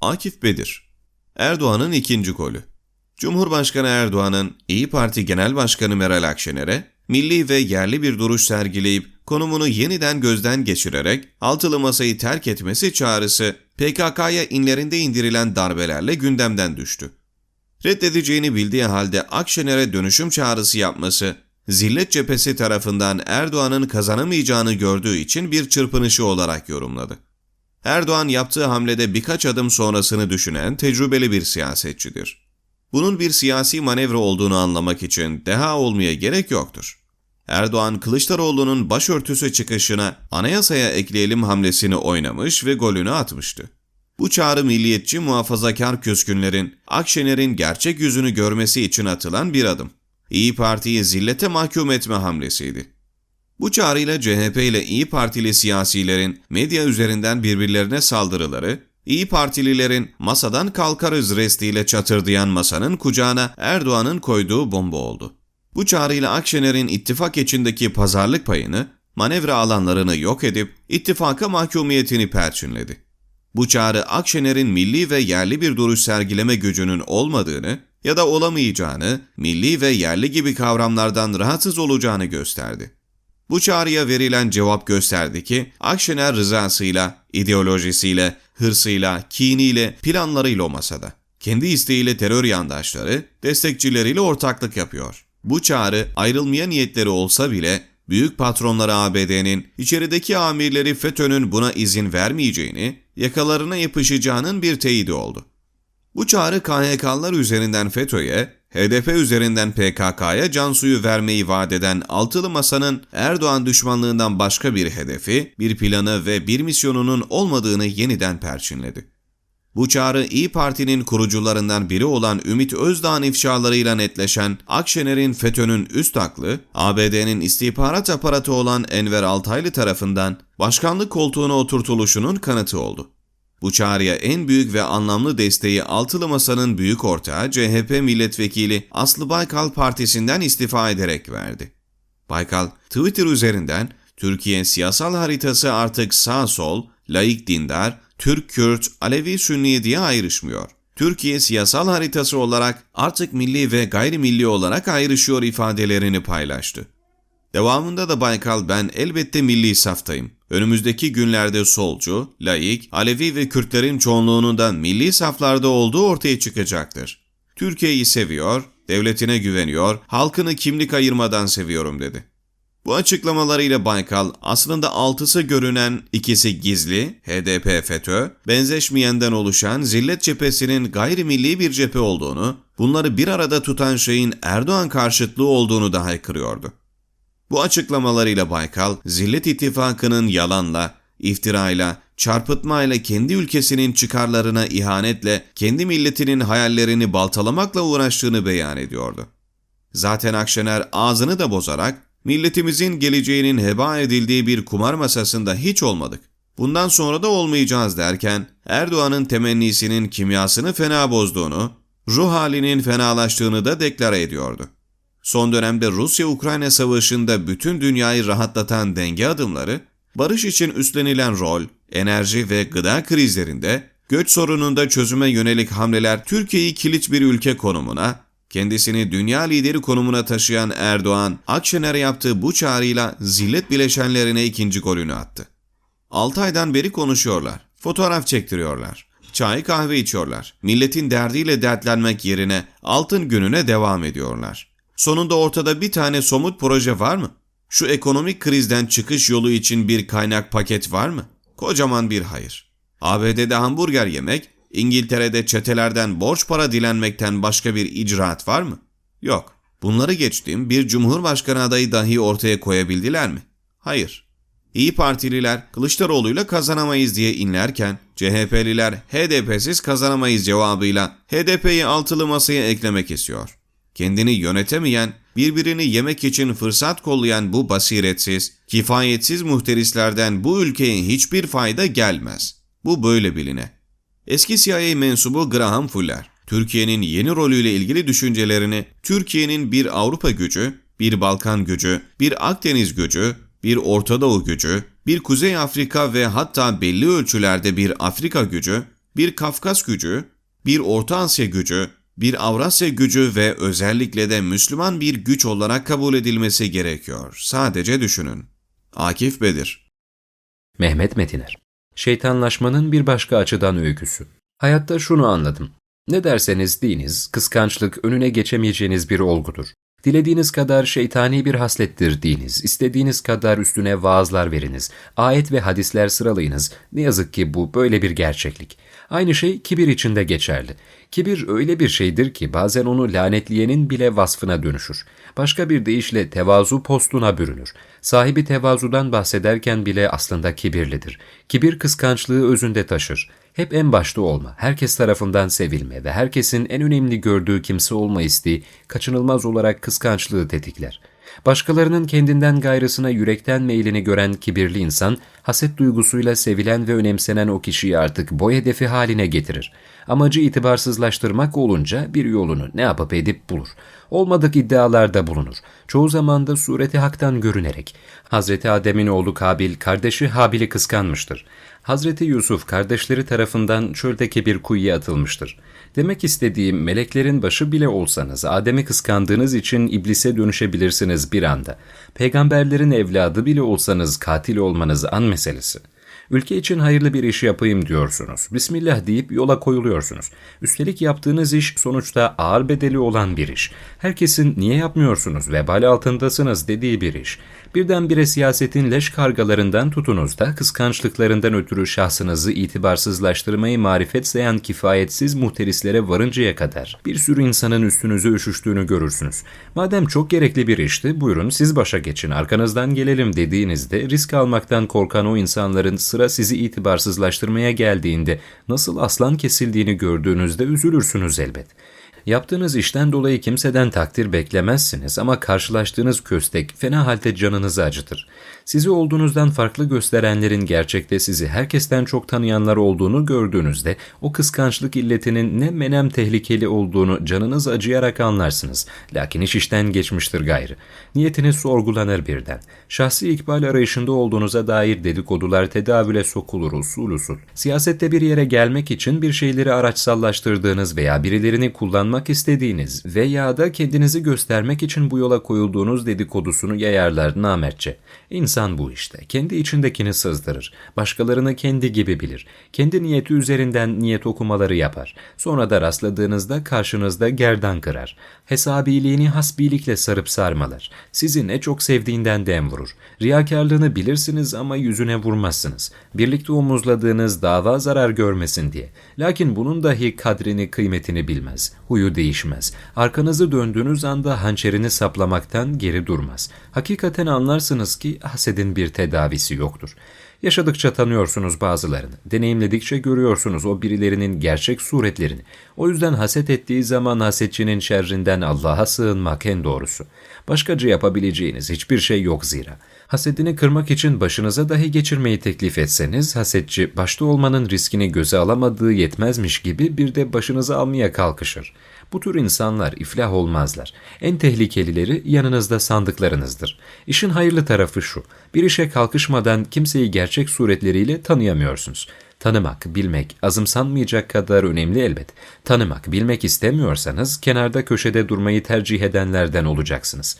Akif Bedir Erdoğan'ın ikinci golü Cumhurbaşkanı Erdoğan'ın İyi Parti Genel Başkanı Meral Akşener'e milli ve yerli bir duruş sergileyip konumunu yeniden gözden geçirerek altılı masayı terk etmesi çağrısı PKK'ya inlerinde indirilen darbelerle gündemden düştü. Reddedeceğini bildiği halde Akşener'e dönüşüm çağrısı yapması, zillet cephesi tarafından Erdoğan'ın kazanamayacağını gördüğü için bir çırpınışı olarak yorumladı. Erdoğan yaptığı hamlede birkaç adım sonrasını düşünen tecrübeli bir siyasetçidir. Bunun bir siyasi manevra olduğunu anlamak için deha olmaya gerek yoktur. Erdoğan Kılıçdaroğlu'nun başörtüsü çıkışına anayasaya ekleyelim hamlesini oynamış ve golünü atmıştı. Bu çağrı milliyetçi muhafazakar küskünlerin Akşener'in gerçek yüzünü görmesi için atılan bir adım. İyi Parti'yi zillete mahkum etme hamlesiydi. Bu çağrıyla CHP ile İyi Partili siyasilerin medya üzerinden birbirlerine saldırıları, İyi Partililerin masadan kalkarız restiyle çatırdayan masanın kucağına Erdoğan'ın koyduğu bomba oldu. Bu çağrıyla Akşener'in ittifak içindeki pazarlık payını, manevra alanlarını yok edip ittifaka mahkumiyetini perçinledi. Bu çağrı Akşener'in milli ve yerli bir duruş sergileme gücünün olmadığını ya da olamayacağını, milli ve yerli gibi kavramlardan rahatsız olacağını gösterdi. Bu çağrıya verilen cevap gösterdi ki Akşener rızasıyla, ideolojisiyle, hırsıyla, kiniyle, planlarıyla o masada. Kendi isteğiyle terör yandaşları, destekçileriyle ortaklık yapıyor. Bu çağrı ayrılmaya niyetleri olsa bile büyük patronları ABD'nin içerideki amirleri FETÖ'nün buna izin vermeyeceğini, yakalarına yapışacağının bir teyidi oldu. Bu çağrı KHK'lar üzerinden FETÖ'ye, HDP üzerinden PKK'ya can suyu vermeyi vaat eden Altılı Masa'nın Erdoğan düşmanlığından başka bir hedefi, bir planı ve bir misyonunun olmadığını yeniden perçinledi. Bu çağrı İyi Parti'nin kurucularından biri olan Ümit Özdağ'ın ifşalarıyla netleşen Akşener'in FETÖ'nün üst aklı, ABD'nin istihbarat aparatı olan Enver Altaylı tarafından başkanlık koltuğuna oturtuluşunun kanıtı oldu. Bu çağrıya en büyük ve anlamlı desteği Altılı Masa'nın büyük ortağı CHP milletvekili Aslı Baykal partisinden istifa ederek verdi. Baykal, Twitter üzerinden Türkiye siyasal haritası artık sağ-sol, laik dindar, Türk-Kürt, Alevi-Sünni diye ayrışmıyor. Türkiye siyasal haritası olarak artık milli ve gayrimilli olarak ayrışıyor ifadelerini paylaştı. Devamında da Baykal ben elbette milli saftayım. Önümüzdeki günlerde solcu, laik, Alevi ve Kürtlerin çoğunluğunun milli saflarda olduğu ortaya çıkacaktır. Türkiye'yi seviyor, devletine güveniyor, halkını kimlik ayırmadan seviyorum dedi. Bu açıklamalarıyla Baykal aslında altısı görünen ikisi gizli, HDP FETÖ, benzeşmeyenden oluşan zillet cephesinin gayrimilli bir cephe olduğunu, bunları bir arada tutan şeyin Erdoğan karşıtlığı olduğunu da haykırıyordu. Bu açıklamalarıyla Baykal, Zillet İttifakı'nın yalanla, iftirayla, çarpıtmayla kendi ülkesinin çıkarlarına ihanetle, kendi milletinin hayallerini baltalamakla uğraştığını beyan ediyordu. Zaten Akşener ağzını da bozarak, milletimizin geleceğinin heba edildiği bir kumar masasında hiç olmadık. Bundan sonra da olmayacağız derken, Erdoğan'ın temennisinin kimyasını fena bozduğunu, ruh halinin fenalaştığını da deklare ediyordu. Son dönemde Rusya-Ukrayna savaşında bütün dünyayı rahatlatan denge adımları, barış için üstlenilen rol, enerji ve gıda krizlerinde, göç sorununda çözüme yönelik hamleler Türkiye'yi kilit bir ülke konumuna, kendisini dünya lideri konumuna taşıyan Erdoğan, Akşener'e yaptığı bu çağrıyla zillet bileşenlerine ikinci golünü attı. 6 aydan beri konuşuyorlar, fotoğraf çektiriyorlar, çay kahve içiyorlar, milletin derdiyle dertlenmek yerine altın gününe devam ediyorlar. Sonunda ortada bir tane somut proje var mı? Şu ekonomik krizden çıkış yolu için bir kaynak paket var mı? Kocaman bir hayır. ABD'de hamburger yemek, İngiltere'de çetelerden borç para dilenmekten başka bir icraat var mı? Yok. Bunları geçtim bir cumhurbaşkanı adayı dahi ortaya koyabildiler mi? Hayır. İyi Partililer Kılıçdaroğlu'yla kazanamayız diye inlerken CHP'liler HDP'siz kazanamayız cevabıyla HDP'yi altılı masaya eklemek istiyor kendini yönetemeyen, birbirini yemek için fırsat kollayan bu basiretsiz, kifayetsiz muhterislerden bu ülkeye hiçbir fayda gelmez. Bu böyle biline. Eski CIA mensubu Graham Fuller, Türkiye'nin yeni rolüyle ilgili düşüncelerini Türkiye'nin bir Avrupa gücü, bir Balkan gücü, bir Akdeniz gücü, bir Orta Doğu gücü, bir Kuzey Afrika ve hatta belli ölçülerde bir Afrika gücü, bir Kafkas gücü, bir Orta Asya gücü, bir Avrasya gücü ve özellikle de Müslüman bir güç olarak kabul edilmesi gerekiyor. Sadece düşünün. Akif Bedir Mehmet Metiner Şeytanlaşmanın bir başka açıdan öyküsü. Hayatta şunu anladım. Ne derseniz deyiniz, kıskançlık önüne geçemeyeceğiniz bir olgudur. Dilediğiniz kadar şeytani bir haslettir deyiniz, istediğiniz kadar üstüne vaazlar veriniz, ayet ve hadisler sıralayınız. Ne yazık ki bu böyle bir gerçeklik. Aynı şey kibir için de geçerli. Kibir öyle bir şeydir ki bazen onu lanetleyenin bile vasfına dönüşür. Başka bir deyişle tevazu postuna bürünür. Sahibi tevazudan bahsederken bile aslında kibirlidir. Kibir kıskançlığı özünde taşır. Hep en başta olma, herkes tarafından sevilme ve herkesin en önemli gördüğü kimse olma isteği kaçınılmaz olarak kıskançlığı tetikler. Başkalarının kendinden gayrısına yürekten meylini gören kibirli insan, haset duygusuyla sevilen ve önemsenen o kişiyi artık boy hedefi haline getirir. Amacı itibarsızlaştırmak olunca bir yolunu ne yapıp edip bulur. Olmadık iddialarda bulunur. Çoğu zaman da sureti haktan görünerek. Hazreti Adem'in oğlu Kabil, kardeşi Habil'i kıskanmıştır. Hazreti Yusuf kardeşleri tarafından çöldeki bir kuyuya atılmıştır. Demek istediğim meleklerin başı bile olsanız Adem'i kıskandığınız için iblise dönüşebilirsiniz bir anda. Peygamberlerin evladı bile olsanız katil olmanız an meselesi. Ülke için hayırlı bir iş yapayım diyorsunuz. Bismillah deyip yola koyuluyorsunuz. Üstelik yaptığınız iş sonuçta ağır bedeli olan bir iş. Herkesin niye yapmıyorsunuz, vebal altındasınız dediği bir iş. Birdenbire siyasetin leş kargalarından tutunuz da kıskançlıklarından ötürü şahsınızı itibarsızlaştırmayı marifet sayan kifayetsiz muhterislere varıncaya kadar bir sürü insanın üstünüze üşüştüğünü görürsünüz. Madem çok gerekli bir işti, buyurun siz başa geçin, arkanızdan gelelim dediğinizde risk almaktan korkan o insanların sıra sizi itibarsızlaştırmaya geldiğinde nasıl aslan kesildiğini gördüğünüzde üzülürsünüz elbet. Yaptığınız işten dolayı kimseden takdir beklemezsiniz ama karşılaştığınız köstek fena halde canınızı acıtır. Sizi olduğunuzdan farklı gösterenlerin gerçekte sizi herkesten çok tanıyanlar olduğunu gördüğünüzde o kıskançlık illetinin ne menem tehlikeli olduğunu canınız acıyarak anlarsınız. Lakin iş işten geçmiştir gayrı. Niyetiniz sorgulanır birden. Şahsi ikbal arayışında olduğunuza dair dedikodular tedavüle sokulur usul usul. Siyasette bir yere gelmek için bir şeyleri araçsallaştırdığınız veya birilerini kullanmak istediğiniz veya da kendinizi göstermek için bu yola koyulduğunuz dedikodusunu yayarlar namertçe. İnsan bu işte. Kendi içindekini sızdırır. Başkalarını kendi gibi bilir. Kendi niyeti üzerinden niyet okumaları yapar. Sonra da rastladığınızda karşınızda gerdan kırar. Hesabiliğini hasbilikle sarıp sarmalar. Sizi ne çok sevdiğinden dem vurur. Riyakarlığını bilirsiniz ama yüzüne vurmazsınız. Birlikte omuzladığınız dava zarar görmesin diye. Lakin bunun dahi kadrini kıymetini bilmez. Huyu değişmez. Arkanızı döndüğünüz anda hançerini saplamaktan geri durmaz. Hakikaten anlarsınız ki hasedin bir tedavisi yoktur. Yaşadıkça tanıyorsunuz bazılarını, deneyimledikçe görüyorsunuz o birilerinin gerçek suretlerini. O yüzden haset ettiği zaman hasetçinin şerrinden Allah'a sığınmak en doğrusu. Başkaca yapabileceğiniz hiçbir şey yok zira. Hasedini kırmak için başınıza dahi geçirmeyi teklif etseniz, hasetçi başta olmanın riskini göze alamadığı yetmezmiş gibi bir de başınızı almaya kalkışır. Bu tür insanlar iflah olmazlar. En tehlikelileri yanınızda sandıklarınızdır. İşin hayırlı tarafı şu, bir işe kalkışmadan kimseyi gerçek suretleriyle tanıyamıyorsunuz. Tanımak, bilmek azımsanmayacak kadar önemli elbet. Tanımak, bilmek istemiyorsanız kenarda köşede durmayı tercih edenlerden olacaksınız.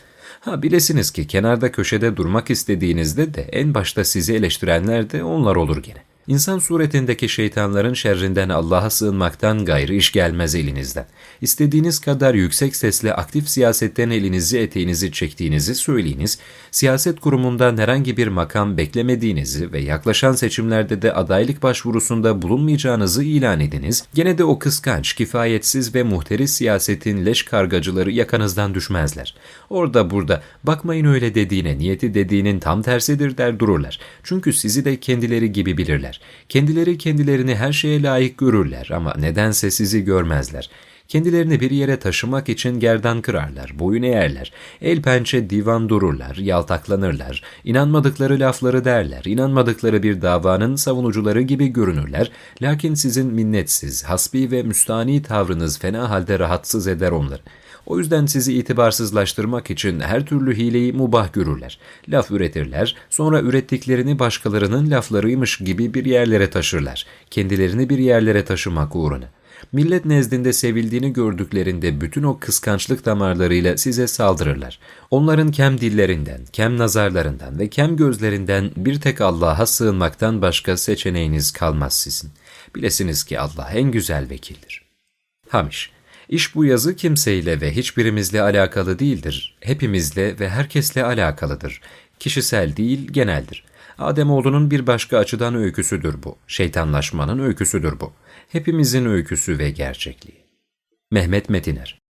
Ha bilesiniz ki kenarda köşede durmak istediğinizde de en başta sizi eleştirenler de onlar olur gene. İnsan suretindeki şeytanların şerrinden Allah'a sığınmaktan gayrı iş gelmez elinizden. İstediğiniz kadar yüksek sesle aktif siyasetten elinizi eteğinizi çektiğinizi söyleyiniz, siyaset kurumundan herhangi bir makam beklemediğinizi ve yaklaşan seçimlerde de adaylık başvurusunda bulunmayacağınızı ilan ediniz, gene de o kıskanç, kifayetsiz ve muhteris siyasetin leş kargacıları yakanızdan düşmezler. Orada burada bakmayın öyle dediğine, niyeti dediğinin tam tersidir der dururlar. Çünkü sizi de kendileri gibi bilirler. Kendileri kendilerini her şeye layık görürler ama nedense sizi görmezler. Kendilerini bir yere taşımak için gerdan kırarlar, boyun eğerler, el pençe divan dururlar, yaltaklanırlar, inanmadıkları lafları derler, inanmadıkları bir davanın savunucuları gibi görünürler, lakin sizin minnetsiz, hasbi ve müstani tavrınız fena halde rahatsız eder onları. O yüzden sizi itibarsızlaştırmak için her türlü hileyi mubah görürler. Laf üretirler, sonra ürettiklerini başkalarının laflarıymış gibi bir yerlere taşırlar. Kendilerini bir yerlere taşımak uğruna. Millet nezdinde sevildiğini gördüklerinde bütün o kıskançlık damarlarıyla size saldırırlar. Onların kem dillerinden, kem nazarlarından ve kem gözlerinden bir tek Allah'a sığınmaktan başka seçeneğiniz kalmaz sizin. Bilesiniz ki Allah en güzel vekildir. Hamiş İş bu yazı kimseyle ve hiçbirimizle alakalı değildir. Hepimizle ve herkesle alakalıdır. Kişisel değil, geneldir. Ademoğlunun bir başka açıdan öyküsüdür bu. Şeytanlaşmanın öyküsüdür bu. Hepimizin öyküsü ve gerçekliği. Mehmet Metiner